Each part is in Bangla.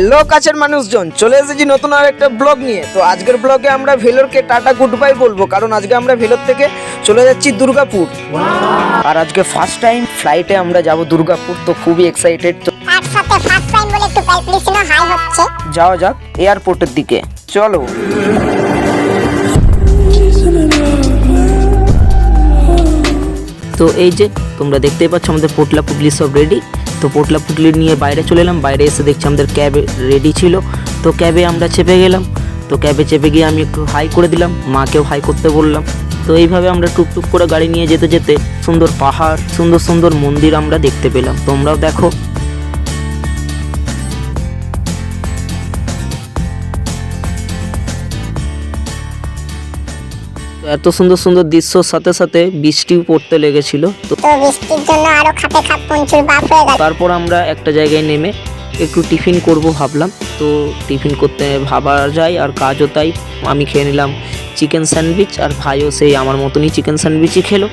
হ্যালো কাছের মানুষজন চলে এসেছি নতুন আর একটা ব্লগ নিয়ে। তো আজকের ব্লগে আমরা ভেলোরকে টাটা গুড বাই বলব কারণ আজকে আমরা ভেলোর থেকে চলে যাচ্ছি দুর্গাপুর। আর আজকে ফার্স্ট টাইম ফ্লাইটে আমরা যাব দুর্গাপুর তো খুবই এক্সাইটেড তো। তার সাথে ফার্স্ট টাইম বলে একটু ক্যালকুলেশনও হাই হচ্ছে। যাওয়া যাক এয়ারপোর্টের দিকে। চলো। তো এই যে তোমরা দেখতেই পাচ্ছ আমাদের পোটলা পুটলি সব রেডি তো পোটলা পুটলি নিয়ে বাইরে চলে এলাম। বাইরে এসে দেখছি আমাদের ক্যাব রেডি ছিল। তো ক্যাবে আমরা চেপে গেলাম। তো ক্যাবে চেপে গিয়ে আমি একটু হাই করে দিলাম। মাকেও হাই করতে বললাম। তো এইভাবে আমরা টুকটুক করে গাড়ি নিয়ে যেতে যেতে সুন্দর পাহাড়, সুন্দর সুন্দর মন্দির আমরা দেখতে পেলাম। তোমরাও দেখো। এত সুন্দর সুন্দর দৃশ্যর সাথে সাথে বৃষ্টিও পড়তে লেগেছিল। তো বৃষ্টির জন্য আরও খাপে খাপ পঞ্চুর বাপ হয়ে গেল তারপর আমরা একটা জায়গায় নেমে একটু টিফিন করব ভাবলাম। তো টিফিন করতে ভাবা যায় আর কাজও তাই। আমি খেয়ে নিলাম চিকেন স্যান্ডউইচ আর ভাইও সেই আমার মতনই চিকেন স্যান্ডউইচই খেলো।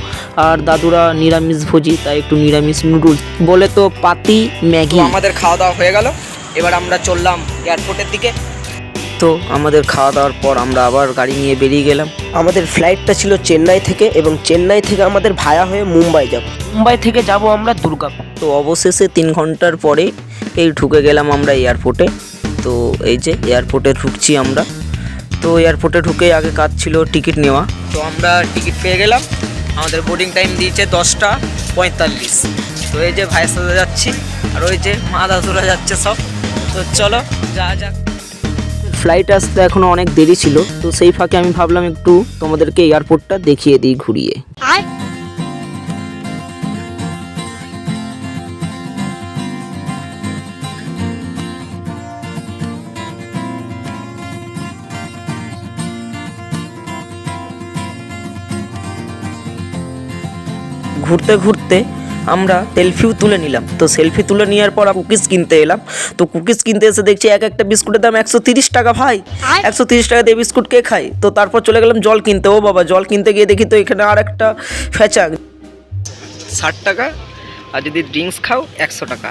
আর দাদুরা নিরামিষ ভোজি তাই একটু নিরামিষ নুডলস। বলে তো পাতি ম্যাগি। আমাদের খাওয়া দাওয়া হয়ে গেল। এবার আমরা চললাম এয়ারপোর্টের দিকে। তো আমাদের খাওয়া দাওয়ার পর আমরা আবার গাড়ি নিয়ে বেরিয়ে গেলাম। আমাদের ফ্লাইটটা ছিল চেন্নাই থেকে এবং চেন্নাই থেকে আমাদের ভায়া হয়ে মুম্বাই যাব। মুম্বাই থেকে যাব আমরা দুর্গাপুর তো অবশেষে তিন ঘণ্টার পরে এই ঢুকে গেলাম আমরা এয়ারপোর্টে তো এই যে এয়ারপোর্টে ঢুকছি আমরা। তো এয়ারপোর্টে ঢুকে আগে কাজ ছিল টিকিট নেওয়া। তো আমরা টিকিট পেয়ে গেলাম। আমাদের বোর্ডিং টাইম দিয়েছে দশটা পঁয়তাল্লিশ। তো এই যে ভাইয়ের সাথে যাচ্ছি। আর ওই যে মা দাদুরা যাচ্ছে সব। তো চলো যা যাক। ফ্লাইট আসতে এখনও অনেক দেরি ছিল তো সেই ফাঁকে আমি ভাবলাম একটু তোমাদেরকে এয়ারপোর্টটা দেখিয়ে দিই ঘুরিয়ে। ঘুরতে ঘুরতে আমরা সেলফিও তুলে নিলাম তো সেলফি তুলে নেওয়ার পর কুকিজ কিনতে এলাম তো কুকিজ কিনতে এসে দেখছি এক একটা বিস্কুটের দাম একশো তিরিশ টাকা ভাই একশো তিরিশ টাকা দিয়ে বিস্কুট কে খাই তো তারপর চলে গেলাম জল কিনতে ও বাবা জল কিনতে গিয়ে দেখি তো এখানে আর একটা ফ্যাচাক ষাট টাকা আর যদি ড্রিঙ্কস খাও একশো টাকা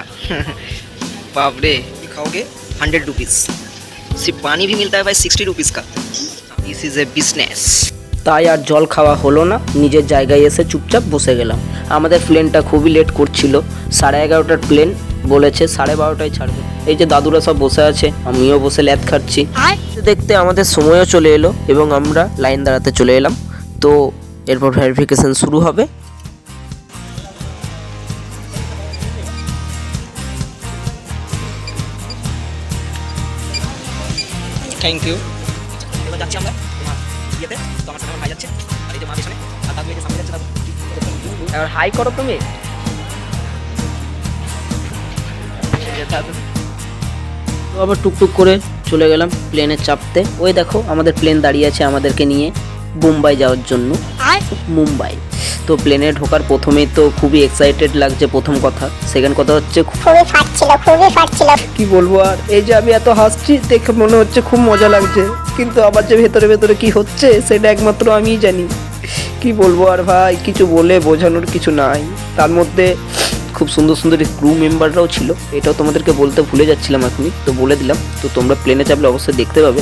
बाप रे खाओगे हंड्रेड रुपीज़ सिर्फ पानी भी मिलता है भाई सिक्सटी रुपीज़ का दिस इज़ ए बिजनेस তাই আর জল খাওয়া হলো না নিজের জায়গায় এসে চুপচাপ বসে গেলাম আমাদের প্লেনটা খুবই লেট করছিল। সাড়ে এগারোটার প্লেন বলেছে সাড়ে বারোটায় ছাড়বে। এই যে দাদুরা সব বসে আছে আমিও বসে ল্যাদ খাচ্ছি। দেখতে আমাদের সময়ও চলে এলো এবং আমরা লাইন দাঁড়াতে চলে এলাম। তো এরপর ভেরিফিকেশন শুরু হবে। থ্যাংক ইউ এবার যাচ্ছি আমরা। ইয়েতে তো আমার সাথে আমার ভাই যাচ্ছে আর এই যে মা পেছনে আর দাদু এই যে সামনে যাচ্ছে দাদু। এবার হাই করো তুমি। তো আবার টুকটুক করে চলে গেলাম প্লেনে চাপতে। ওই দেখো আমাদের প্লেন দাঁড়িয়ে আছে আমাদেরকে নিয়ে মুম্বাই যাওয়ার জন্য। মুম্বাই। তো প্লেনে ঢোকার প্রথমেই তো খুবই এক্সাইটেড লাগছে প্রথম কথা। সেকেন্ড কথা হচ্ছে খুবই ফাটছিল খুবই ফাটছিল কি বলব আর এই যে আমি এত হাসছি দেখে মনে হচ্ছে খুব মজা লাগছে। কিন্তু আমার যে ভেতরে ভেতরে কি হচ্ছে সেটা একমাত্র আমিই জানি। কি বলব আর ভাই? কিছু বলে বোঝানোর কিছু নাই। তার মধ্যে খুব সুন্দর সুন্দর ক্রু মেম্বাররাও ছিল। এটাও তোমাদেরকে বলতে ভুলে যাচ্ছিলাম এখনই। তো বলে দিলাম। তো তোমরা প্লেনে চাপলে অবশ্যই দেখতে পাবে।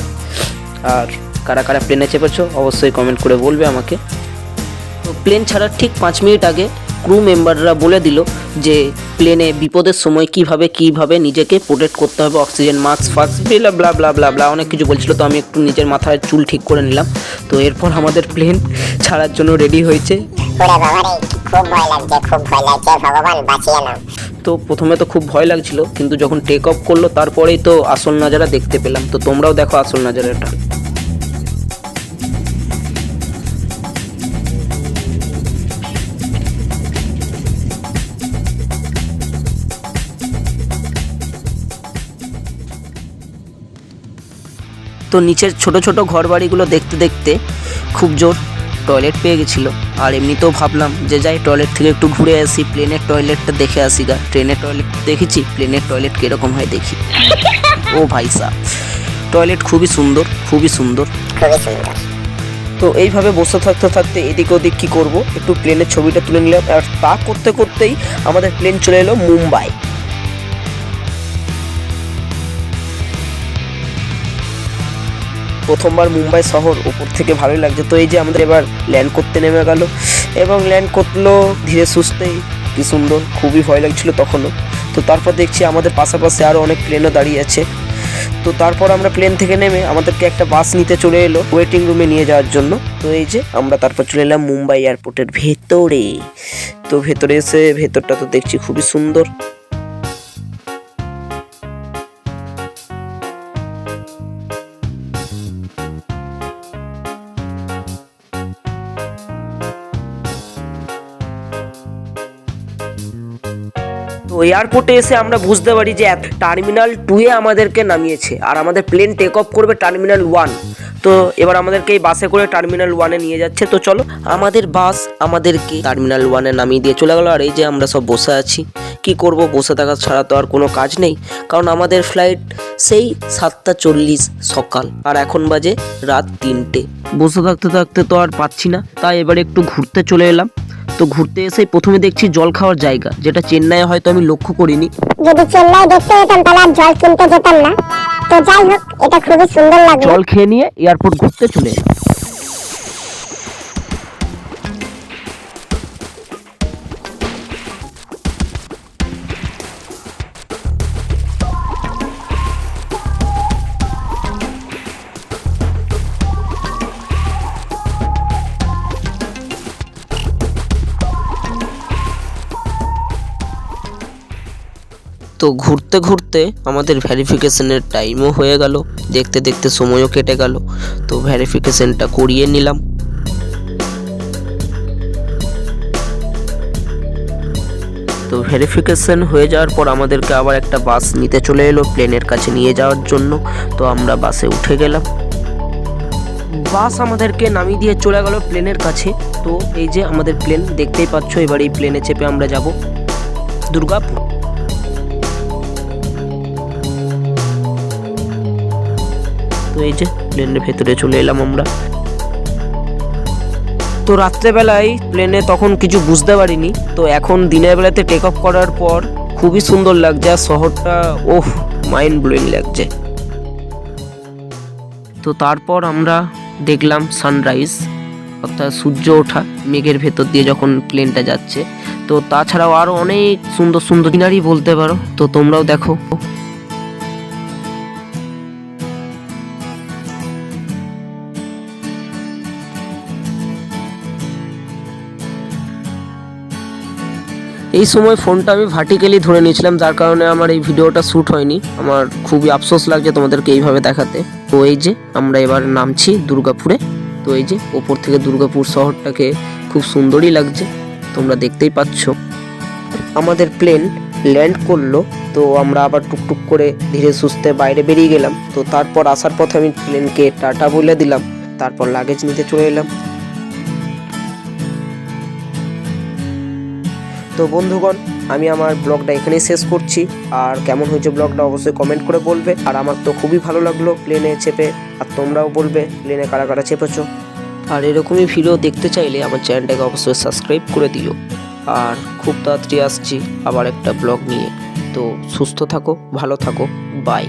আর কারা কারা প্লেনে চেপেছো, অবশ্যই কমেন্ট করে বলবে আমাকে। তো প্লেন ছাড়ার ঠিক পাঁচ মিনিট আগে ক্রু মেম্বাররা বলে দিল যে প্লেনে বিপদের সময় কীভাবে কীভাবে নিজেকে প্রোটেক্ট করতে হবে oxygen mask ফাস্ক blah blah blah blah blah অনেক কিছু বলছিল। তো আমি একটু নিজের মাথায় চুল ঠিক করে নিলাম। তো এরপর আমাদের প্লেন ছাড়ার জন্য রেডি হয়েছে। ওরে বাবা রে খুব ভয় লাগছে খুব ভয় লাগছে ভগবান বাঁচিয়ে নাও। তো প্রথমে তো খুব ভয় লাগছিল কিন্তু যখন টেক অফ করল তারপরেই তো আসল নাজারা দেখতে পেলাম। তো তোমরাও দেখো আসল নাজারাটা। তো নিচের ছোট ছোট ঘর বাড়িগুলো দেখতে দেখতে খুব জোর টয়লেট পেয়ে গেছিল। আর এমনিতেও ভাবলাম যে যাই টয়লেট থেকে একটু ঘুরে আসি প্লেনের টয়লেটটা দেখে আসি গা। ট্রেনের টয়লেট দেখেছি প্লেনের টয়লেট কীরকম হয় দেখি। ও ভাই সাহ টয়লেট খুবই সুন্দর। খুবই সুন্দর। তো এইভাবে বসে থাকতে থাকতে এদিক ওদিক কী করব? একটু প্লেনের ছবিটা তুলে নিলাম। আর তা করতে করতেই আমাদের প্লেন চলে এলো মুম্বাই। প্রথমবার মুম্বাই শহর উপর থেকে ভালোই লাগছে। তো এই যে আমাদের এবার ল্যান্ড করতে নেমে গেল। এবং ল্যান্ড করল ধীরে সুস্থেই, কি সুন্দর, খুবই ভয় লাগছিল তখনও। তো তারপর দেখছি আমাদের পাশাপাশি আরও অনেক প্লেনও দাঁড়িয়ে আছে। তো তারপর আমরা প্লেন থেকে নেমে আমাদেরকে একটা বাস নিতে চলে এলো ওয়েটিং রুমে নিয়ে যাওয়ার জন্য। তো এই যে আমরা তারপর চলে এলাম মুম্বাই এয়ারপোর্টের ভেতরে। তো ভেতরে এসে ভেতরটা তো দেখছি খুবই সুন্দর। তো এয়ারপোর্টে এসে আমরা বুঝতে পারি যে টার্মিনাল টুয়ে আমাদেরকে নামিয়েছে। আর আমাদের প্লেন টেক অফ করবে টার্মিনাল ওয়ান তো এবার আমাদেরকে এই বাসে করে টার্মিনাল ওয়ানে নিয়ে যাচ্ছে। তো চলো, আমাদের বাস আমাদেরকে টার্মিনাল ওয়ানে নামিয়ে দিয়ে চলে গেলো। আর এই যে আমরা সব বসে আছি, কি করব? বসে থাকা ছাড়া তো আর কোনো কাজ নেই। কারণ আমাদের ফ্লাইট সেই সাতটা চল্লিশ সকাল। আর এখন বাজে রাত তিনটে। বসে থাকতে থাকতে তো আর পাচ্ছি না। তাই এবার একটু ঘুরতে চলে এলাম। তো ঘুরতে এসে প্রথমে দেখছি জল খাওয়ার জায়গা যেটা চেন্নাইয়ে হয়তো আমি লক্ষ্য করিনি। যদি চেন্নাই দেখতে যেতাম তাহলে আর জল কিনতে যেতাম না। তো যাই হোক এটা খুবই সুন্দর লাগল। জল খেয়ে নিয়ে এয়ারপোর্ট ঘুরতে চলে এলাম। তো ঘুরতে ঘুরতে আমাদের ভ্যারিফিকেশনের টাইমও হয়ে গেল। দেখতে দেখতে সময়ও কেটে গেল। তো ভ্যারিফিকেশনটা করিয়ে নিলাম। তো ভেরিফিকেশন হয়ে যাওয়ার পর আমাদেরকে আবার একটা বাস নিতে চলে এলো প্লেনের কাছে নিয়ে যাওয়ার জন্য। তো আমরা বাসে উঠে গেলাম। বাস আমাদেরকে নামিয়ে দিয়ে চলে গেল প্লেনের কাছে। তো এই যে আমাদের প্লেন, দেখতেই পাচ্ছ, এবার এই প্লেনে চেপে আমরা যাব। দুর্গাপুর। তো এই যে প্লেনের ভেতরে চলে এলাম আমরা। তো রাত্রেবেলায় প্লেনে তখন কিছু বুঝতে পারিনি। তো এখন দিনের বেলাতে টেক অফ করার পর খুবই সুন্দর লাগছে আর শহরটা, ওহ মাইন্ড ব্লোয়িং লাগছে। তো তারপর আমরা দেখলাম সানরাইজ অর্থাৎ সূর্য ওঠা, মেঘের ভেতর দিয়ে যখন প্লেনটা যাচ্ছে। তো তাছাড়াও আরও অনেক সুন্দর সুন্দর সিনারি বলতে পারো। তো তোমরাও দেখো। এই সময় ফোনটা আমি ভার্টিক্যালি ধরে নিয়েছিলাম, যার কারণে আমার এই ভিডিওটা শ্যুট হয়নি। আমার খুবই আফসোস লাগছে তোমাদেরকে এইভাবে দেখাতে। তো এই যে, আমরা এবার নামছি দুর্গাপুরে। তো এই যে, ওপর থেকে দুর্গাপুর শহরটাকে খুব সুন্দরই লাগছে। তোমরা দেখতেই পাচ্ছ। আমাদের প্লেন ল্যান্ড করল। তো আমরা আবার টুকটুক করে ধীরে সুস্থে বাইরে বেরিয়ে গেলাম। তো তারপর আসার পথে আমি প্লেনকে টাটা বলে দিলাম। তারপর লাগেজ নিতে চলে এলাম। তো বন্ধুগণ, আমি আমার ব্লগটা এখানেই শেষ করছি। আর কেমন হয়েছে ব্লগটা অবশ্যই কমেন্ট করে বলবে। আর আমার তো খুবই ভালো লাগল প্লেনে চেপে। আর তোমরাও বলবে প্লেনে কারা কারা চেপেছো। আর এরকমই ভিডিও দেখতে চাইলে আমার চ্যানেলটাকে অবশ্যই সাবস্ক্রাইব করে দিও। আর খুব তাড়াতাড়ি আসছি আবার একটা ব্লগ নিয়ে। তো সুস্থ থাকো, ভালো থাকো বাই